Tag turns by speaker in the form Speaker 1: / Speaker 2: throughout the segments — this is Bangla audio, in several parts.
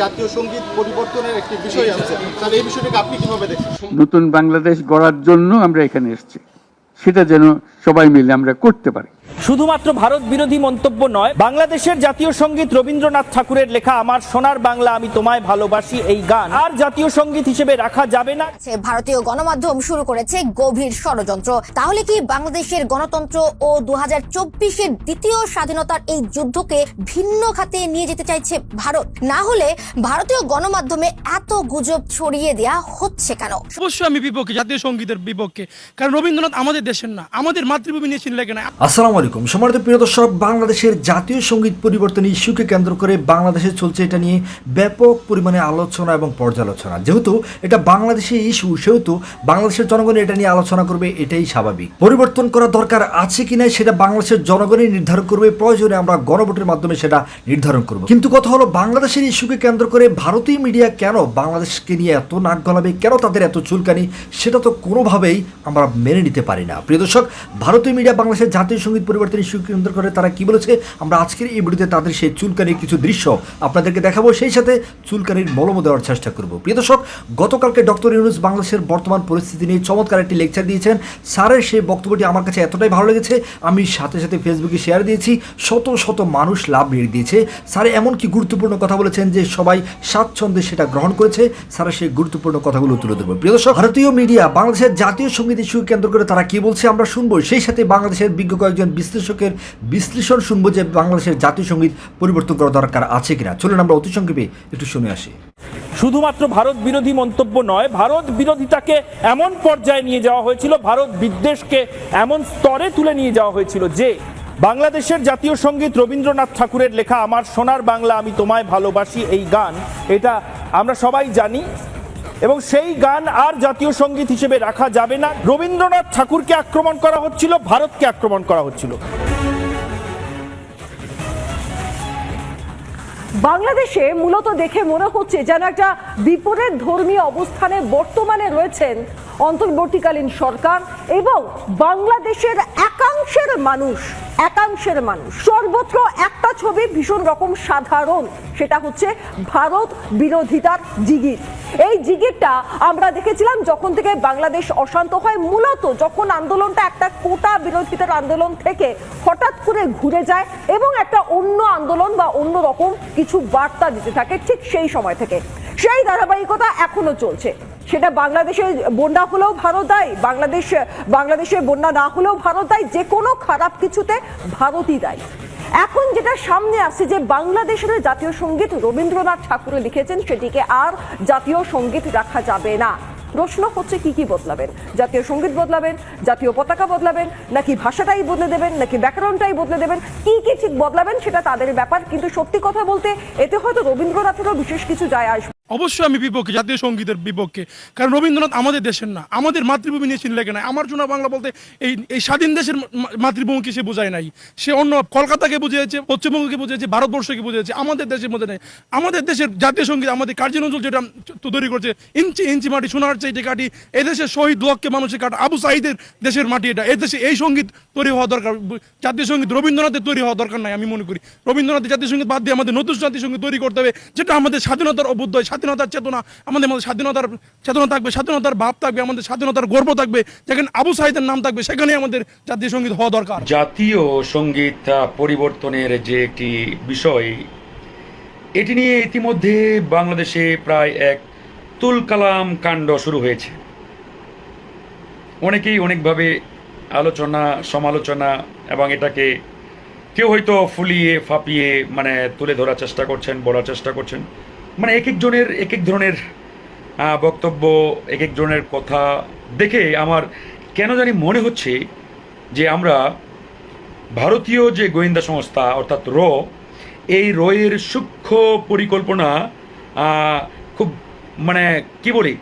Speaker 1: জাতীয় সংগীত পরিবর্তনের একটি বিষয় আছে। তাহলে এই বিষয়টাকে আপনি কীভাবে দেখছেন?
Speaker 2: নতুন বাংলাদেশ গড়ার জন্য আমরা এখানে এসেছি। সেটা যেন সবাই মিলে আমরা করতে পারি।
Speaker 3: শুধুমাত্র ভারত বিরোধী মন্তব্য নয় বাংলাদেশের জাতীয় সংগীত রবীন্দ্রনাথ ঠাকুরের লেখা আমার সোনার বাংলা আমি তোমায় ভালোবাসি এই গান। আর জাতীয় সংগীত হিসেবে রাখা যাবে না।
Speaker 4: ভারতীয় গণমাধ্যম শুরু করেছে গভীর ষড়যন্ত্র। তাহলে কি বাংলাদেশের গণতন্ত্র ও দু হাজার দ্বিতীয় স্বাধীনতার এই যুদ্ধকে ভিন্ন খাতে নিয়ে যেতে চাইছে ভারত? না হলে ভারতীয় গণমাধ্যমে এত গুজব ছড়িয়ে দেয়া হচ্ছে কেন?
Speaker 5: অবশ্যই আমি বিপক্ষে জাতীয় সঙ্গীতের বিপক্ষে। কারণ রবীন্দ্রনাথ আমাদের দেশের না আমাদের মাতৃভূমি নিয়ে লেখে না।
Speaker 6: আসসালামু আলাইকুম। সম্মানিত প্রিয় দর্শক, বাংলাদেশের জাতীয় সংগীত পরিবর্তন ইস্যুকে কেন্দ্র করে বাংলাদেশে চলছে এটা নিয়ে ব্যাপক পরিমাণে আলোচনা এবং পর্যালোচনা। যেহেতু এটা বাংলাদেশে ইস্যু, সেহেতু বাংলাদেশের জনগণ এটা নিয়ে আলোচনা করবে, এটাই স্বাভাবিক। পরিবর্তন করা দরকার আছে কি না সেটা বাংলাদেশের জনগণই নির্ধারণ করবে, প্রয়োজনে আমরা গণভোটের মাধ্যমে সেটা নির্ধারণ করব। কিন্তু কথা হলো, বাংলাদেশের ইস্যুকে কেন্দ্র করে ভারতীয় মিডিয়া কেন বাংলাদেশকে নিয়ে এত নাক গলাবে, কেন তাদের এত চুলকানি, সেটা তো কোনোভাবেই আমরা মেনে নিতে পারি না। প্রিয় দর্শক, ভারতীয় মিডিয়া বাংলাদেশের জাতীয় সংগীত পরিবর্তন ইস্যু কেন্দ্র করে তারা কি বলেছে? আমরা আজকের এই ভিডিওতে তাদের সেই চুলকানির কিছু দৃশ্য আপনাদেরকে দেখাবো, সেই সাথে চুলকানির মলমও দেওয়ার চেষ্টা করব। প্রিয় দর্শক, গতকালকে ডক্টর ইউনুস বাংলাদেশের বর্তমান পরিস্থিতি নিয়ে চমৎকার একটি লেকচার দিয়েছেন। স্যারের সেই বক্তব্যটি আমার কাছে এতটাই ভালো লেগেছে, আমি সাথে সাথে ফেসবুকে শেয়ার দিয়েছি, শত শত মানুষ লাভ নিয়ে দিয়েছে। স্যার এমন কি গুরুত্বপূর্ণ কথা বলেছেন যে সবাই স্বাচ্ছন্দ্যে সেটা গ্রহণ করেছে? স্যারের সেই গুরুত্বপূর্ণ কথাগুলো তুলে ধরবো। প্রিয় দর্শক, ভারতীয় মিডিয়া বাংলাদেশের জাতীয় সংগীত ইস্যু কেন্দ্র করে তারা কি বলছে আমরা শুনব? সেই সাথে বাংলাদেশের বিজ্ঞ কয়েকজন বিশ্লেষকের বিশ্লেষণ শুনব যে বাংলাদেশের জাতীয় সংগীত পরিবর্তন করা দরকার আছে কিনা। চলুন আমরা অতি সংক্ষেপে একটু শুনে আসি।
Speaker 3: শুধুমাত্র ভারত বিরোধী মন্তব্য নয়, ভারত বিরোধিতাকে এমন পর্যায়ে নিয়ে যাওয়া হয়েছিল, ভারত বিদ্বেষকে এমন স্তরে তুলে নিয়ে যাওয়া হয়েছিল যে, বাংলাদেশের জাতীয় সংগীত রবীন্দ্রনাথ ঠাকুরের লেখা আমার সোনার বাংলা আমি তোমায় ভালোবাসি এই গান, এটা আমরা সবাই জানি এবং সেই গান আর জাতীয় সংগীত হিসেবে রাখা যাবে না। রবীন্দ্রনাথ ঠাকুরকে আক্রমণ করা হচ্ছিল, ভারতকে আক্রমণ করা হচ্ছিল।
Speaker 7: বাংলাদেশে মূলত দেখে মনে হচ্ছে যেন একটা বিপরীত ধর্মীয় অবস্থানে বর্তমানে রয়েছেন অন্তর্বর্তীকালীন সরকার এবং বাংলাদেশের একাংশের মানুষ একাংশের মানুষ, সর্বত্র একটা ছবি ভীষণ রকম সাধারণ, সেটা হচ্ছে ভারত বিরোধিতার জিগির। এই জিগিরটা আমরা দেখেছিলাম যখন থেকে বাংলাদেশ অশান্ত হয়, মূলত যখন আন্দোলনটা একটা কোটা বিরোধিতার আন্দোলন থেকে হঠাৎ করে ঘুরে যায় এবং একটা অন্য আন্দোলন বা অন্য রকম কিছু বার্তা দিতে থাকে ঠিক সেই সময় থেকে। সেই ধারাবাহিকতা এখনও চলছে। সেটা বাংলাদেশে বন্যা হলেও ভারত দায়ী, বাংলাদেশ বাংলাদেশে বন্যা না হলেও ভারত দায়ী, যে কোনো খারাপ কিছুতে ভারতই দায়ী। এখন যেটা সামনে আসছে যে বাংলাদেশের জাতীয় সংগীত রবীন্দ্রনাথ ঠাকুর লিখেছেন, সেটিকে আর জাতীয় সংগীত রাখা যাবে না। প্রশ্ন হচ্ছে কি কি বদলাবেন? জাতীয় সংগীত বদলাবেন, জাতীয় পতাকা বদলাবেন, নাকি ভাষাটাই বদলে দেবেন, নাকি ব্যাকরণটাই বদলে দেবেন? কি কি ঠিক বদলাবেন সেটা তাদের ব্যাপার, কিন্তু সত্যি কথা বলতে এতে হয়তো রবীন্দ্রনাথেরও বিশেষ কিছু যায় আসবে।
Speaker 5: অবশ্যই আমি বিপক্ষে, জাতীয় সঙ্গীতের বিপক্ষে। কারণ রবীন্দ্রনাথ আমাদের দেশের না, আমাদের মাতৃভূমি নিয়ে লেখে নাই আমার জন্য বাংলা বলতে এই এই স্বাধীন দেশের মাতৃভূমিকে সে বোঝায় নাই। সে অন্য কলকাতাকে বুঝিয়েছে, পশ্চিমবঙ্গকে বুঝিয়েছে, ভারতবর্ষকে বুঝিয়েছে, আমাদের দেশের মধ্যে নেই। আমাদের দেশের জাতীয় সংগীত, আমাদের কার্য নজরুল যেটা তৈরি করছে, ইঞ্চি ইঞ্চি মাটি, সোনার চাইতে কাটি এদেশের শহীদ দোয়াক্কে মানুষের কাটা আবু সাইদের দেশের মাটি এটা। এদেশে এই সংগীত তৈরি হওয়া দরকার, জাতীয় সংগীত রবীন্দ্রনাথের তৈরি হওয়া দরকার নাই, আমি মনে করি। রবীন্দ্রনাথের জাতীয় সংগীত বাদ দিয়ে আমাদের নতুন জাতীয় সংগীত তৈরি করতে হবে, যেটা আমাদের স্বাধীনতার অবুদ্ধয় স্বাধীনতার চেতনা, আমাদের মধ্যে স্বাধীনতার চেতনা থাকবে, স্বাধীনতার ভাব থাকবে, আমাদের স্বাধীনতার গর্ব থাকবে, যেখানে আবু সাহিদের নাম থাকবে, সেখানেই আমাদের জাতীয় সংগীত হওয়া দরকার।
Speaker 8: জাতীয় সংগীত পরিবর্তনের যে একটি বিষয়, এটি নিয়ে ইতিমধ্যে বাংলাদেশে প্রায় এক তুলকালাম কাণ্ড শুরু হয়েছে। অনেকেই অনেকভাবে আলোচনা, সমালোচনা এবং এটাকে কেউ হয়তো ফুলিয়ে, ফাপিয়ে মানে তুলে ধরার চেষ্টা করছেন, বলার চেষ্টা করছেন। মানে এক একজনের এক এক ধরনের বক্তব্য এক এক ধরনের কথা দেখে আমার কেন জানি মনে হচ্ছে যে আমরা ভারতীয় যে গোয়েন্দা সংস্থা, অর্থাৎ র, এই রয়ের সূক্ষ্ম পরিকল্পনা খুব মানে কি বলি,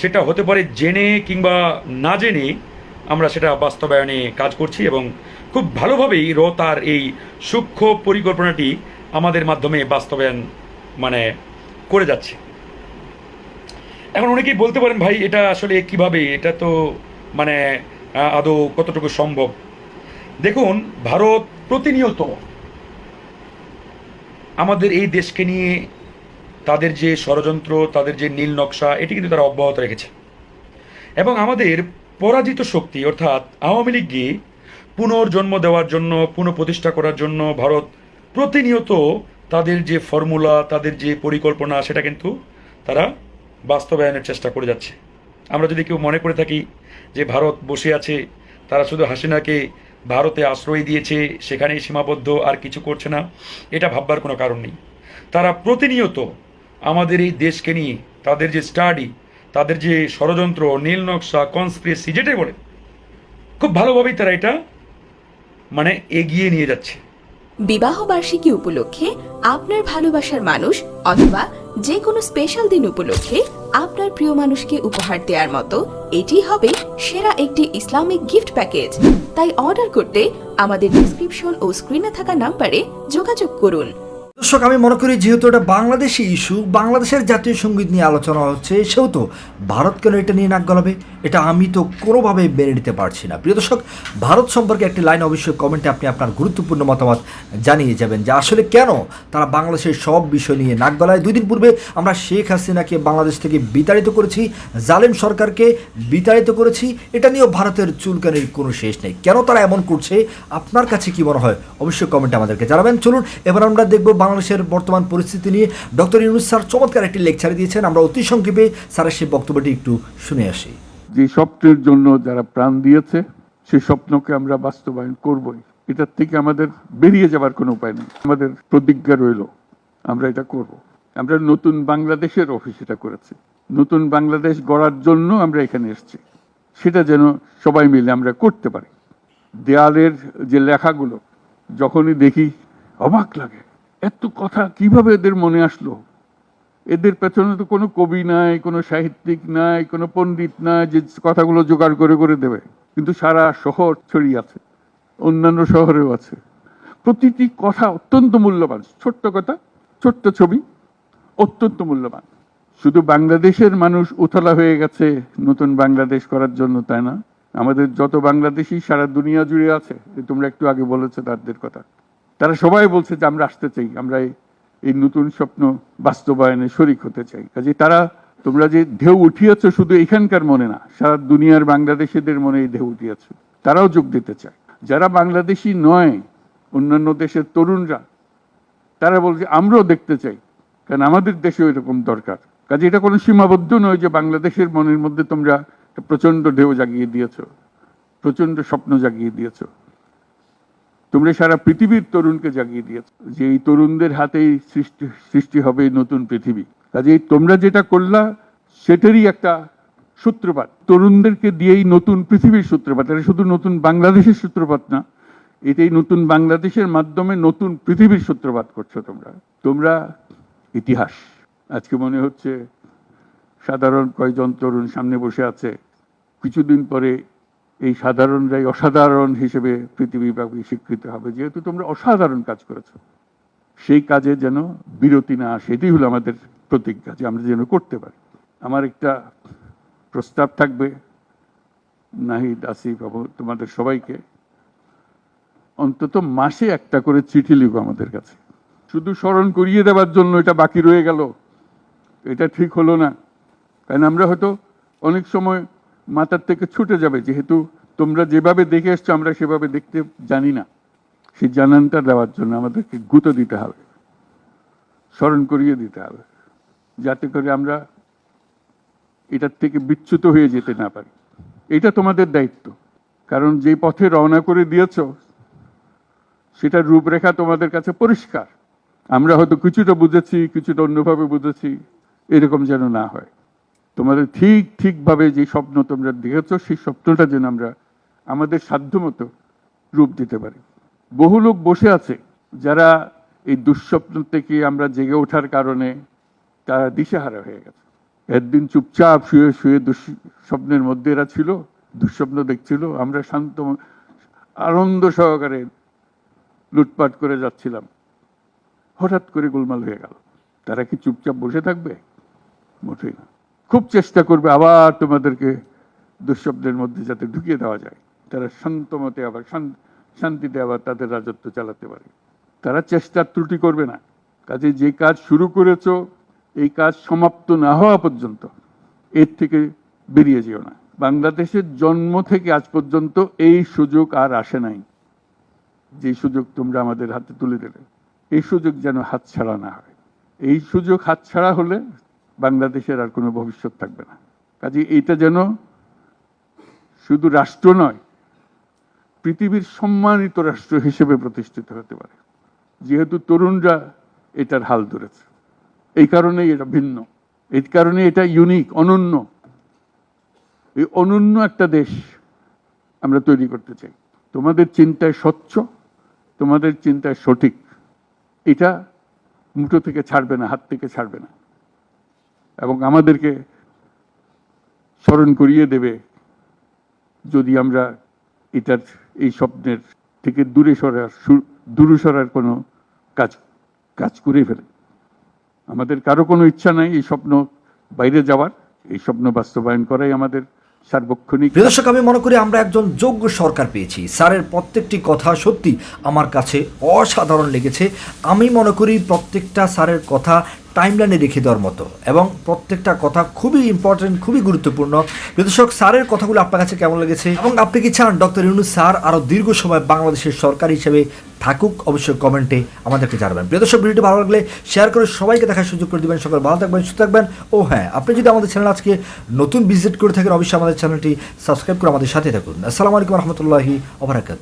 Speaker 8: সেটা হতে পারে জেনে কিংবা না জেনে আমরা সেটা বাস্তবায়নে কাজ করছি এবং খুব ভালোভাবেই র তার এই সূক্ষ্ম পরিকল্পনাটি আমাদের মাধ্যমে বাস্তবায়ন মানে করে যাচ্ছে। এখন অনেকেই বলতে পারেন, ভাই, এটা আসলে কীভাবে? এটা তো মানে আদৌ কতটুকু সম্ভব? দেখুন, ভারত প্রতিনিয়ত আমাদের এই দেশকে নিয়ে তাদের যে ষড়যন্ত্র, তাদের যে নীল নকশা, এটি কিন্তু তারা অব্যাহত রেখেছে। এবং আমাদের পরাজিত শক্তি, অর্থাৎ আওয়ামী লীগকে পুনর্জন্ম দেওয়ার জন্য, পুনঃপ্রতিষ্ঠা করার জন্য ভারত প্রতিনিয়ত তাদের যে ফর্মুলা তাদের যে পরিকল্পনা, সেটা কিন্তু তারা বাস্তবায়নের চেষ্টা করে যাচ্ছে। আমরা যদি কেউ মনে করে থাকি যে ভারত বসে আছে, তারা শুধু হাসিনাকে ভারতে আশ্রয় দিয়েছে, সেখানেই সীমাবদ্ধ আর কিছু করছে না, এটা ভাববার কোনো কারণ নেই। তারা প্রতিনিয়ত আমাদের এই দেশকে নিয়ে, তাদের যে স্টাডি তাদের যে ষড়যন্ত্র, নীল নকশা কনস্পিরেসি যেটাই বলে খুব ভালোভাবেই তারা এটা মানে এগিয়ে নিয়ে যাচ্ছে।
Speaker 9: বিবাহ বার্ষিকী উপলক্ষে আপনার ভালোবাসার মানুষ অথবা যে কোনো স্পেশাল দিন উপলক্ষে আপনার প্রিয় মানুষকে উপহার দেওয়ার মতো এটি হবে সেরা একটি ইসলামিক গিফট প্যাকেজ তাই অর্ডার করতে আমাদের ডিসক্রিপশন ও স্ক্রিনে থাকা নাম্বারে যোগাযোগ করুন।
Speaker 6: দর্শক, আমি মনে করি যেহেতু এটা বাংলাদেশি ইস্যু, বাংলাদেশের জাতীয় সংগীত নিয়ে আলোচনা হচ্ছে সেহেতু ভারত কেন এটা নিয়ে নাক গলাবে? এটা আমি তো কোনোভাবে মেনে নিতে পারছি না। প্রিয় দর্শক, ভারত সম্পর্কে একটি লাইন অবশ্যই কমেন্টে আপনি আপনার গুরুত্বপূর্ণ মতামত জানিয়ে যাবেন যে আসলে কেন তারা বাংলাদেশের সব বিষয় নিয়ে নাক গলায়। দুই দিন পূর্বে আমরা শেখ হাসিনাকে বাংলাদেশ থেকে বিতাড়িত করেছি, জালেম সরকারকে বিতাড়িত করেছি। এটা নিয়েও ভারতের চুলকানির কোনো শেষ নেই। কেন তারা এমন করছে? আপনার কাছে কি মনে হয়? অবশ্যই কমেন্টে আমাদেরকে জানাবেন। চলুন, এবার আমরা দেখব বাংলাদেশের বর্তমান পরিস্থিতি নিয়ে ডক্টর ইউনুস স্যার চমৎকার একটি লেকচার দিয়েছেন। আমরা অতি সংক্ষেপে স্যারের সেই বক্তব্যটি একটু শুনে আসি।
Speaker 2: যে স্বপ্নের জন্য যারা প্রাণ দিয়েছে সেই স্বপ্নকে আমরা বাস্তবায়ন করবই। এটার থেকে আমাদের বেরিয়ে যাবার কোনো উপায় নেই। আমাদের প্রতিজ্ঞা রইল, আমরা এটা করব। আমরা নতুন বাংলাদেশের অফিস এটা করেছি। নতুন বাংলাদেশ গড়ার জন্য আমরা এখানে এসেছি। সেটা যেন সবাই মিলে আমরা করতে পারি। দেয়ালের যে লেখাগুলো, যখনই দেখি অবাক লাগে। এত কথা কীভাবে এদের মনে আসলো? এদের পেছনে তো কোনো কবি নাই, কোনো সাহিত্যিক নাই, কোনো পণ্ডিত নাই যে কথাগুলো জোগাড় করে করে দেবে। কিন্তু সারা শহর ছড়িয়ে আছে, অন্যান্য শহরেও আছে। প্রতিটি কথা অত্যন্ত মূল্যবান, ছোট্ট কথা, ছোট্ট ছবি, অত্যন্ত মূল্যবান। শুধু বাংলাদেশের মানুষ উতলা হয়ে গেছে নতুন বাংলাদেশ করার জন্য, তাই না? আমাদের যত বাংলাদেশি সারা দুনিয়া জুড়ে আছে তোমরা একটু আগে বলেছ তাদের কথা। তারা সবাই বলছে যে আমরা আসতে চাই, আমরা এই- নতুন স্বপ্ন বাস্তবায়নে শরিক হতে চাই। কাজে তারা, তোমরা যে ঢেউ উঠিয়েছ শুধু এখানকার মনে না, সারা দুনিয়ার বাংলাদেশিদের মনে এই ঢেউ উঠিয়েছ। তারাও যোগ দিতে চায়। যারা বাংলাদেশি নয়, অন্যান্য দেশের তরুণরা, তারা বলছে, আমরাও দেখতে চাই, কারণ আমাদের দেশেও এরকম দরকার। কাজে এটা কোনো সীমাবদ্ধ নয় যে বাংলাদেশের মনের মধ্যে তোমরা একটা প্রচণ্ড ঢেউ জাগিয়ে দিয়েছ প্রচণ্ড স্বপ্ন জাগিয়ে দিয়েছ। তোমরা সারা পৃথিবীর তরুণকে জাগিয়ে দিয়েছ, যে এই তরুণদের হাতেই সৃষ্টি সৃষ্টি হবে নতুন পৃথিবী। কাজেই তোমরা যেটা করলা, সেটারই একটা সূত্রপাত। তরুণদেরকে দিয়েই নতুন পৃথিবীর সূত্রপাত। এটা শুধু নতুন বাংলাদেশের সূত্রপাত না এটাই নতুন বাংলাদেশের মাধ্যমে নতুন পৃথিবীর সূত্রপাত করছ তোমরা। তোমরা ইতিহাস। আজকে মনে হচ্ছে সাধারণ কয়জন তরুণ সামনে বসে আছে, কিছুদিন পরে এই সাধারণরাই অসাধারণ হিসেবে পৃথিবীব্যাপী স্বীকৃত হবে, যেহেতু তোমরা অসাধারণ কাজ করেছ। সেই কাজে যেন বিরতি না আসে, এটাই হলো আমাদের প্রতিজ্ঞা যে আমরা যেন করতে পারি। আমার একটা প্রস্তাব থাকবে, নাহিদ, আসিফ তোমাদের সবাইকে। অন্তত মাসে একটা করে চিঠি লিখো আমাদের কাছে। শুধু স্মরণ করিয়ে দেওয়ার জন্য এটা বাকি রয়ে গেল, এটা ঠিক হলো না। কারণ আমরা হয়তো অনেক সময় মাথার থেকে ছুটে যাবে, যেহেতু তোমরা যেভাবে দেখে এসছো, আমরা সেভাবে দেখতে জানি না। সেই জানানটা দেওয়ার জন্য আমাদেরকে গুঁতো দিতে হবে, স্মরণ করিয়ে দিতে হবে, যাতে করে আমরা এটার থেকে বিচ্যুত হয়ে যেতে না পারি। এটা তোমাদের দায়িত্ব, কারণ যে পথে রওনা করে দিয়েছ, সেটার রূপরেখা তোমাদের কাছে পরিষ্কার। আমরা হয়তো কিছুটা বুঝেছি, কিছুটা অন্যভাবে বুঝেছি, এরকম যেন না হয়। তোমাদের ঠিক, ঠিকভাবে যে স্বপ্ন তোমরা দেখেছ, সেই স্বপ্নটা যেন আমরা আমাদের সাধ্যমতো রূপ দিতে পারি। বহু লোক বসে আছে, যারা এই দুঃস্বপ্ন থেকে আমরা জেগে ওঠার কারণে তারা দিশেহারা হয়ে গেছে। একদিন চুপচাপ শুয়ে শুয়ে দুঃস্বপ্নের মধ্যে এরা ছিল, দুঃস্বপ্ন দেখছিল, আমরা শান্ত, আনন্দ সহকারে লুটপাট করে যাচ্ছিলাম। হঠাৎ করে গোলমাল হয়ে গেল। তারা কি চুপচাপ বসে থাকবে? মোটেই না। খুব চেষ্টা করবে আবার তোমাদেরকে দুঃশব্দের মধ্যে যাতে ঢুকিয়ে দেওয়া যায়। তারা শান্ত মতে আবার শান্তিতে আবার তাদের রাজত্ব চালাতে পারে। তারা চেষ্টার ত্রুটি করবে না। কাজে যে কাজ শুরু করেছ, এই কাজ সমাপ্ত না হওয়া পর্যন্ত এর থেকে বেরিয়ে যেও না। বাংলাদেশের জন্ম থেকে আজ পর্যন্ত এই সুযোগ আর আসে নাই। যে সুযোগ তোমরা আমাদের হাতে তুলে দেবে, এই সুযোগ যেন হাতছাড়া না হয়। এই সুযোগ হাতছাড়া হলে বাংলাদেশের আর কোনো ভবিষ্যৎ থাকবে না। কাজে এটা যেন শুধু রাষ্ট্র নয়, পৃথিবীর সম্মানিত রাষ্ট্র হিসেবে প্রতিষ্ঠিত হতে পারে। যেহেতু তরুণরা এটার হাল ধরেছে। এই কারণেই এটা ভিন্ন। এই কারণে এটা ইউনিক অনন্য। এই অনন্য একটা দেশ আমরা তৈরি করতে চাই। তোমাদের চিন্তায় স্বচ্ছ, তোমাদের চিন্তায় সঠিক। এটা মুঠো থেকে ছাড়বে না, হাত থেকে ছাড়বে না। এবং আমাদেরকে স্মরণ করিয়ে দেবে যদি আমরা এটার, এই স্বপ্নের থেকে দূরে সরার দূরে সরার কোনো কাজ কাজ করে ফেলে। আমাদের কারও কোনো ইচ্ছা নাই এই স্বপ্ন বাইরে যাওয়ার। এই স্বপ্ন বাস্তবায়ন করাই আমাদের সার্বক্ষণিক
Speaker 6: আমি মনে করি আমরা একজন যোগ্য সরকার পেয়েছি। স্যারের প্রত্যেকটি কথা সত্যি আমার কাছে অসাধারণ লেগেছে। আমি মনে করি প্রত্যেকটা স্যারের কথা টাইমলাইনে রেখে দেওয়ার মতো। এবং প্রত্যেকটা কথা খুবই ইম্পর্টেন্ট খুবই গুরুত্বপূর্ণ। দর্শক, স্যারের কথাগুলো আপনার কাছে কেমন লেগেছে? এবং আপনি কি চান ডক্টর ইউনুস স্যার আরও দীর্ঘ সময় বাংলাদেশের সরকার হিসেবে থাকুক? অবশ্যই কমেন্টে আমাদেরকে জানাবেন। প্রিয় দর্শক, ভিডিওটি ভালো লাগলে শেয়ার করে সবাইকে দেখার সুযোগ করে দিবেন। সকল ভালো থাকবেন, সুস্থ থাকবেন। ও হ্যাঁ আপনি যদি আমাদের চ্যানেল আজকে নতুন ভিজিট করে থাকেন, অবশ্যই আমাদের চ্যানেলটি সাবস্ক্রাইব করে আমাদের সাথে থাকুন। আসসালামু আলাইকুম রহমতুল্লাহি ওবরাকাতু